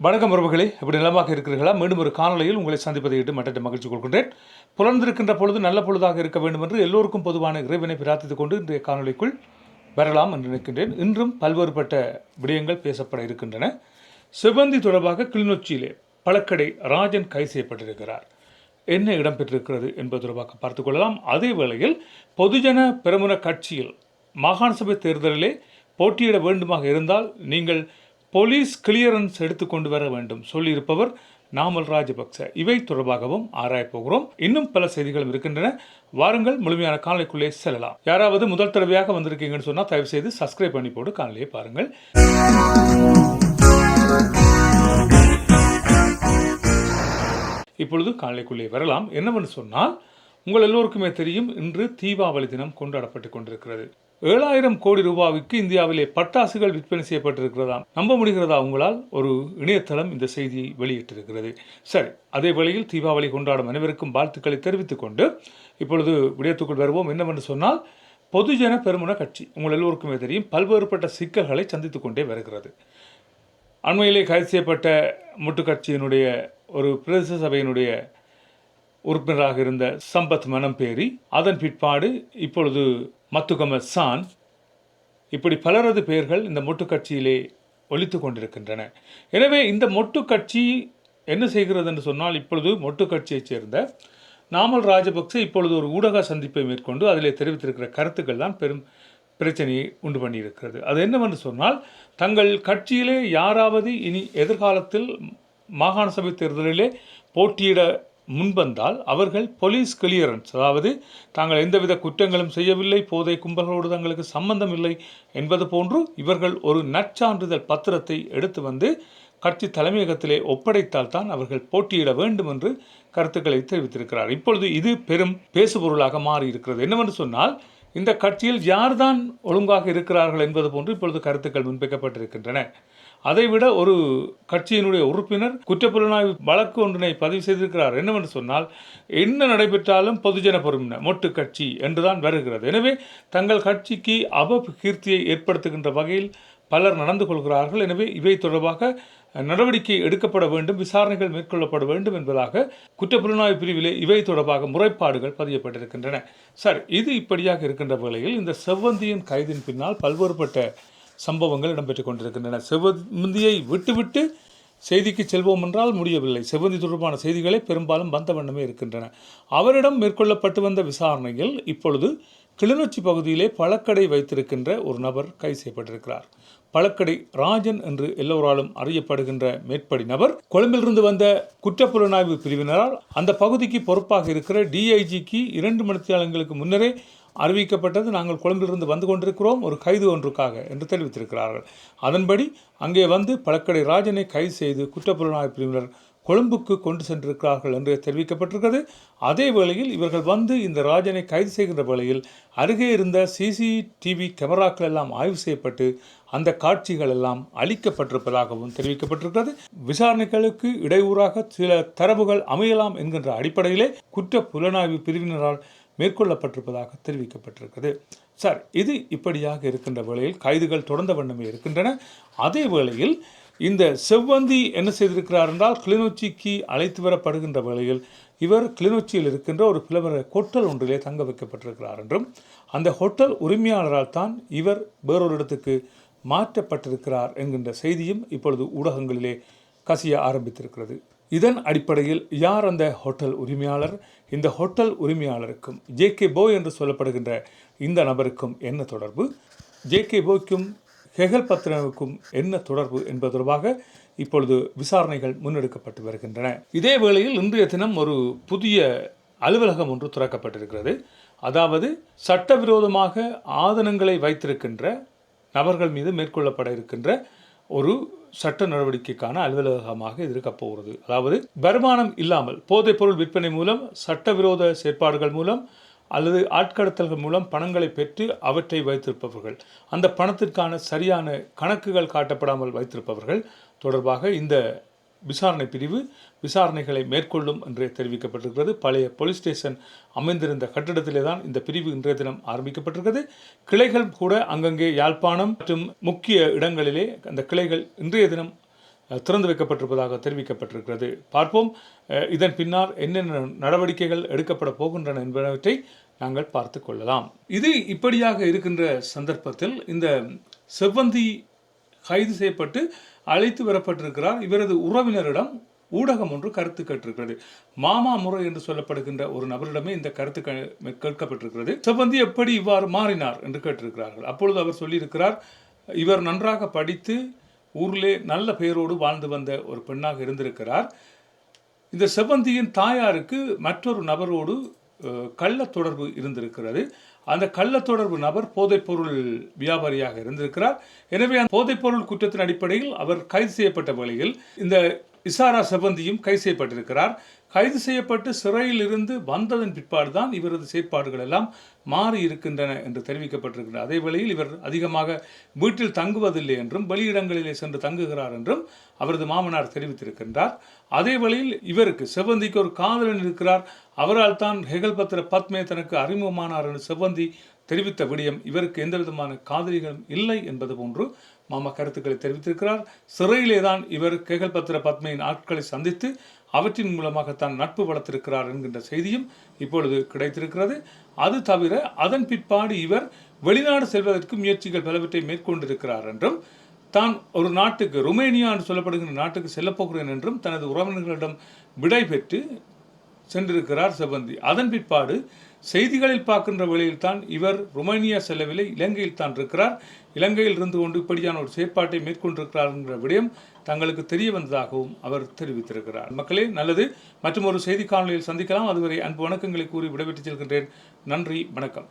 வணக்கம் உறவுகளே. இப்படி நிலமாக இருக்கிறீர்களா? மீண்டும் ஒரு காணொலியில் உங்களை சந்திப்பதை இட்டு மற்ற மகிழ்ச்சி கொள்கின்றேன். புலர்ந்திருக்கின்ற பொழுது நல்ல பொழுதாக இருக்க வேண்டும் என்று எல்லோருக்கும் பொதுவான இறைவனை பிரார்த்தித்துக் கொண்டு இன்றைய காணொலிக்குள் வரலாம் என்று நினைக்கின்றேன். இன்றும் பல்வேறுபட்ட விடயங்கள் பேசப்பட இருக்கின்றன. சிவந்தி தொடர்பாக கிளிநொச்சியிலே பழக்கடை ராஜன் கை செய்யப்பட்டிருக்கிறார். என்ன இடம்பெற்றிருக்கிறது என்பது தொடர்பாக பார்த்துக் கொள்ளலாம். அதே வேளையில் பொதுஜன பெருமுன கட்சியில் மாகாண சபை தேர்தலிலே போட்டியிட வேண்டுமாக இருந்தால் நீங்கள் போலீஸ் கிளியரன்ஸ் எடுத்துக்கொண்டு வர வேண்டும் சொல்லியிருப்பவர் நாமல் ராஜபக்ச. இவை தொடர்பாகவும் ஆராயப்போகிறோம் இன்னும் பல செய்திகளும் இருக்கின்றன. வாருங்கள் முழுமையான காணொலிக்குள்ளே செல்லலாம். யாராவது முதல் தடவையாக வந்திருக்கீங்கன்னு சொன்னால் தயவு செய்து சப்ஸ்கிரைப் பண்ணி போட்டு காணொலியை பாருங்கள். இப்பொழுது காலைக்குள்ளே வரலாம். என்னவென்று சொன்னால் உங்கள் எல்லோருக்குமே தெரியும் இன்று தீபாவளி தினம் கொண்டாடப்பட்டு கொண்டிருக்கிறது. ஏழாயிரம் கோடி ரூபாய்க்கு இந்தியாவிலே பட்டாசுகள் விற்பனை செய்யப்பட்டிருக்கிறதாம். நம்ப முடிகிறதா உங்களால்? ஒரு இணையதளம் இந்த செய்தியை வெளியிட்டிருக்கிறது. சரி அதே வேளையில் தீபாவளி கொண்டாடும் அனைவருக்கும் வாழ்த்துக்களை தெரிவித்துக் கொண்டு இப்பொழுது விடயத்துக்குள் வருவோம். என்னவென்று சொன்னால் பொதுஜன பெருமுன கட்சி உங்கள் எல்லோருக்குமே தெரியும் பல்வேறுபட்ட சிக்கல்களை சந்தித்துக் கொண்டே வருகிறது. அண்மையிலே கைது செய்யப்பட்ட முட்டு கட்சியினுடைய ஒரு பிரதேச சபையினுடைய உறுப்பினராக இருந்த சம்பத் மனம்பேரி அதன் பிற்பாடு இப்பொழுது மத்துகம சான் இப்படி பலரது பெயர்கள் இந்த மொட்டு கட்சியிலே ஒலித்து கொண்டிருக்கின்றன. எனவே இந்த மொட்டு கட்சி என்ன செய்கிறது என்று சொன்னால் இப்பொழுது மொட்டு கட்சியைச் சேர்ந்த நாமல் ராஜபக்ச இப்பொழுது ஒரு ஊடக சந்திப்பை மேற்கொண்டு அதிலே தெரிவித்திருக்கிற கருத்துக்கள் தான் பெரும் பிரச்சனையை உண்டு பண்ணியிருக்கிறது. அது என்னவென்று சொன்னால் தங்கள் கட்சியிலே யாராவது இனி எதிர்காலத்தில் மாகாண சபை தேர்தலிலே போட்டியிட முன்வந்தால் அவர்கள் போலீஸ் கிளியரன்ஸ் அதாவது தாங்கள் எந்தவித குற்றங்களும் செய்யவில்லை போதை கும்பல்களோடு தங்களுக்கு சம்பந்தம் இல்லை என்பது போன்று இவர்கள் ஒரு நற்சான்றிதழ் பத்திரத்தை எடுத்து வந்து கட்சி தலைமையகத்திலே ஒப்படைத்தால் தான் அவர்கள் போட்டியிட வேண்டும் என்று கருத்துக்களை தெரிவித்திருக்கிறார். இப்பொழுது இது பெரும் பேசுபொருளாக மாறி இருக்கிறது என்னவென்று சொன்னால் இந்த கட்சியில் யார்தான் ஒழுங்காக இருக்கிறார்கள் என்பது போன்று இப்பொழுது கருத்துக்கள் முன்வைக்கப்பட்டிருக்கின்றன. அதைவிட ஒரு கட்சியினுடைய உறுப்பினர் குற்றப்புலனாய்வு வழக்கு ஒன்றினை பதிவு செய்திருக்கிறார் என்னவென்று சொன்னால் என்ன நடைபெற்றாலும் பொதுஜன பொறுமின மொட்டு கட்சி என்றுதான் வருகிறது. எனவே தங்கள் கட்சிக்கு அபகீர்த்தியை ஏற்படுத்துகின்ற வகையில் பலர் நடந்து கொள்கிறார்கள். எனவே இவை தொடர்பாக நடவடிக்கை எடுக்கப்பட வேண்டும் விசாரணைகள் மேற்கொள்ளப்பட வேண்டும் என்பதாக குற்றப்புலனாய்வு பிரிவிலே இவை தொடர்பாக முறைப்பாடுகள் பதியப்பட்டிருக்கின்றன. சார் இது இப்படியாக இருக்கின்ற வேளையில் இந்த செவ்வந்தியின் கைதின் பின்னால் பல்வேறுபட்ட சம்பவங்கள் இடம்பெற்றுக் கொண்டிருக்கின்றன. செவ்வந்தியை விட்டுவிட்டு செய்திக்கு செல்வோம் என்றால் முடியவில்லை. செவ்வந்தி தொடர்பான செய்திகளே பெரும்பாலும் வந்த வண்ணமே இருக்கின்றன. அவரிடம் மேற்கொள்ளப்பட்டு வந்த விசாரணையில் இப்பொழுது கிளிநொச்சி பகுதியிலே பழக்கடை வைத்திருக்கின்ற ஒரு நபர் கைது செய்யப்பட்டிருக்கிறார். பழக்கடை ராஜன் என்று எல்லோராலும் அறியப்படுகின்ற மேற்படி நபர் கொழும்பிலிருந்து வந்த குற்றப்புலனாய்வு பிரிவினரால் அந்த பகுதிக்கு பொறுப்பாக இருக்கிற டிஐஜிக்கு இரண்டு மணித்தியாளங்களுக்கு முன்னரே அறிவிக்கப்பட்டது. நாங்கள் கொழும்பிலிருந்து வந்து கொண்டிருக்கிறோம். ஒரு கைது ஒன்றுக்காக என்று தெரிவித்திருக்கிறார்கள். அதன்படி அங்கே வந்து பழக்கடை ராஜனை கைது செய்து குற்றப்புலனாய்வு பிரிவினர் கொழும்புக்கு கொண்டு சென்றிருக்கிறார்கள் என்று தெரிவிக்கப்பட்டிருக்கிறது. அதே வேளையில் இவர்கள் வந்து இந்த ராஜனை கைது செய்கின்ற வேளையில் அருகே இருந்த சிசிடிவி கேமராக்கள் எல்லாம் ஆய்வு செய்யப்பட்டு அந்த காட்சிகள் எல்லாம் அளிக்கப்பட்டிருப்பதாகவும் தெரிவிக்கப்பட்டிருக்கிறது. விசாரணைகளுக்கு இடையூறாக சில தரவுகள் அமையலாம் என்கின்ற அடிப்படையிலே குற்ற புலனாய்வு பிரிவினரால் மேற்கொள்ளப்பட்டிருப்பதாக தெரிவிக்கப்பட்டிருக்கிறது. சார் இது இப்படியாக இருக்கின்ற வேளையில் கைதுகள் தொடர்ந்த வண்ணமே இருக்கின்றன. அதே வேளையில் இந்த செவ்வந்தி என்ன செய்திருக்கிறார் என்றால் கிளிநொச்சிக்கு அழைத்து வரப்படுகின்ற வேளையில் இவர் கிளிநொச்சியில் இருக்கின்ற ஒரு பிளவர ஹோட்டல் ஒன்றிலே தங்க வைக்கப்பட்டிருக்கிறார் என்றும் அந்த ஹோட்டல் உரிமையாளரால் தான் இவர் வேறொரு இடத்துக்கு மாற்றப்பட்டிருக்கிறார் என்கின்ற செய்தியும் இப்பொழுது ஊடகங்களிலே கசிய ஆரம்பித்திருக்கிறது. இதன் அடிப்படையில் யார் அந்த ஹோட்டல் உரிமையாளர்? இந்த ஹோட்டல் உரிமையாளருக்கும் ஜே கே போய் என்று சொல்லப்படுகின்ற இந்த நபருக்கும் என்ன தொடர்பு? ஜே கே போய்க்கும் ஹெகல் பத்ரனுக்கும் என்ன தொடர்பு என்பது தொடர்பாக இப்பொழுது விசாரணைகள் முன்னெடுக்கப்பட்டு வருகின்றன. இதே வேளையில் இன்றைய தினம் ஒரு புதிய அலுவலகம் ஒன்று திறக்கப்பட்டிருக்கிறது. அதாவது சட்டவிரோதமாக ஆதனங்களை வைத்திருக்கின்ற நபர்கள் மீது மேற்கொள்ளப்பட இருக்கின்ற ஒரு சட்ட நடவடிக்கைக்கான அலுவலகமாக இது இருக்கப் போகிறது. அதாவது வருமானம் இல்லாமல் போதைப்பொருள் விற்பனை மூலம் சட்டவிரோத செயற்பாடுகள் மூலம் அல்லது ஆட்கடத்தல்கள் மூலம் பணங்களை பெற்று அவற்றை வைத்திருப்பவர்கள். அந்த பணத்திற்கான சரியான கணக்குகள் காட்டப்படாமல் வைத்திருப்பவர்கள். தொடர்பாக இந்த விசாரணை பிரிவு விசாரணைகளை மேற்கொள்ளும் என்று தெரிவிக்கப்பட்டிருக்கிறது. பழைய போலீஸ் ஸ்டேஷன் அமைந்திருந்த கட்டிடத்திலே தான் இந்த பிரிவு இன்றைய தினம் ஆரம்பிக்கப்பட்டிருக்கிறது. கிளைகள் கூட அங்கங்கே யாழ்ப்பாணம் மற்றும் முக்கிய இடங்களிலே அந்த கிளைகள் இன்றைய தினம் திறந்து வைக்கப்பட்டிருப்பதாக தெரிவிக்கப்பட்டிருக்கிறது. பார்ப்போம் இதன் பின்னால் என்னென்ன நடவடிக்கைகள் எடுக்கப்பட போகின்றன என்பனவற்றை நாங்கள் பார்த்து கொள்ளலாம். இது இப்படியாக இருக்கின்ற சந்தர்ப்பத்தில் இந்த செவ்வந்தி கைது செய்யப்பட்டு அழைத்து வரப்பட்டிருக்கிறார். இவரது உறவினரிடம் ஊடகம் ஒன்று கருத்து கேட்டிருக்கிறது. மாமா முறை என்று சொல்லப்படுகின்ற ஒரு நபரிடமே இந்த கருத்து கேட்கப்பட்டிருக்கிறது. செவ்வந்தி எப்படி இவ்வாறு மாறினார் என்று கேட்டிருக்கிறார்கள். அப்பொழுது அவர் சொல்லியிருக்கிறார் இவர் நன்றாக படித்து ஊரிலே நல்ல பெயரோடு வாழ்ந்து வந்த ஒரு பெண்ணாக இருந்திருக்கிறார். இந்த செவ்வந்தியின் தாயாருக்கு மற்றொரு நபரோடு கள்ள தொடர்பு இருந்திருக்கிறது. அந்த கள்ள தொடர்பு நபர் போதைப்பொருள் வியாபாரியாக இருந்திருக்கிறார். எனவே அந்த போதைப்பொருள் குற்றத்தின் அடிப்படையில் அவர் கைது செய்யப்பட்ட வேளையில் இந்த இசாரா செவ்வந்தியும் கைது செய்யப்பட்டிருக்கிறார். கைது செய்யப்பட்டு சிறையில் இருந்து வந்ததன் பிற்பாடு தான் இவரது செயற்பாடுகள் எல்லாம் மாறி இருக்கின்றன என்று தெரிவிக்கப்பட்டிருக்கின்றன. அதே வேளையில் இவர் அதிகமாக வீட்டில் தங்குவதில்லை என்றும் வெளியிடங்களிலே சென்று தங்குகிறார் என்றும் அவரது மாமனார் தெரிவித்திருக்கின்றார். அதே வேளையில் இவருக்கு செவ்வந்திக்கு ஒரு காதலன் இருக்கிறார். அவரால் தான் ஹெகல்பத்திர பத்மே தனக்கு அறிமுகமானார் என்று செவ்வந்தி தெரிவித்த விடயம் இவருக்கு எந்த விதமான காதலிகளும் இல்லை என்பது போன்று மாமா கருத்துக்களை தெரிவித்திருக்கிறார். சிறையிலே தான் இவர் கேகல்பத்திர பத்மையின் ஆட்களை சந்தித்து அவற்றின் மூலமாகத்தான் நட்பு வளர்த்திருக்கிறார் என்கின்ற செய்தியும் இப்பொழுது கிடைத்திருக்கிறது. அது தவிர அதன் பிற்பாடு இவர் வெளிநாடு செல்வதற்கு முயற்சிகள் பலவற்றை மேற்கொண்டிருக்கிறார் என்றும் தான் ஒரு நாட்டுக்கு ருமேனியா என்று சொல்லப்படுகின்ற நாட்டுக்கு செல்லப்போகிறேன் என்றும் தனது உறவினர்களிடம் விடை பெற்று சென்றிருக்கிறார் செவ்வந்தி. அதன் பிற்பாடு செய்திகளில் பார்க்கின்ற வேளையில் தான் இவர் ருமேனியா செல்லவில்லை இலங்கையில் தான் இருக்கிறார். இலங்கையில் இருந்து கொண்டு இப்படியான ஒரு செயற்பாட்டை மேற்கொண்டிருக்கிறார் என்ற விடயம் தங்களுக்கு தெரிய வந்ததாகவும் அவர் தெரிவித்திருக்கிறார். மக்களே நல்லது. மற்றும் ஒரு செய்தி காணொலியில் சந்திக்கலாம். அதுவரை அன்பு வணக்கங்களை கூறி விடைபெற்றுச் செல்கின்றேன். நன்றி வணக்கம்.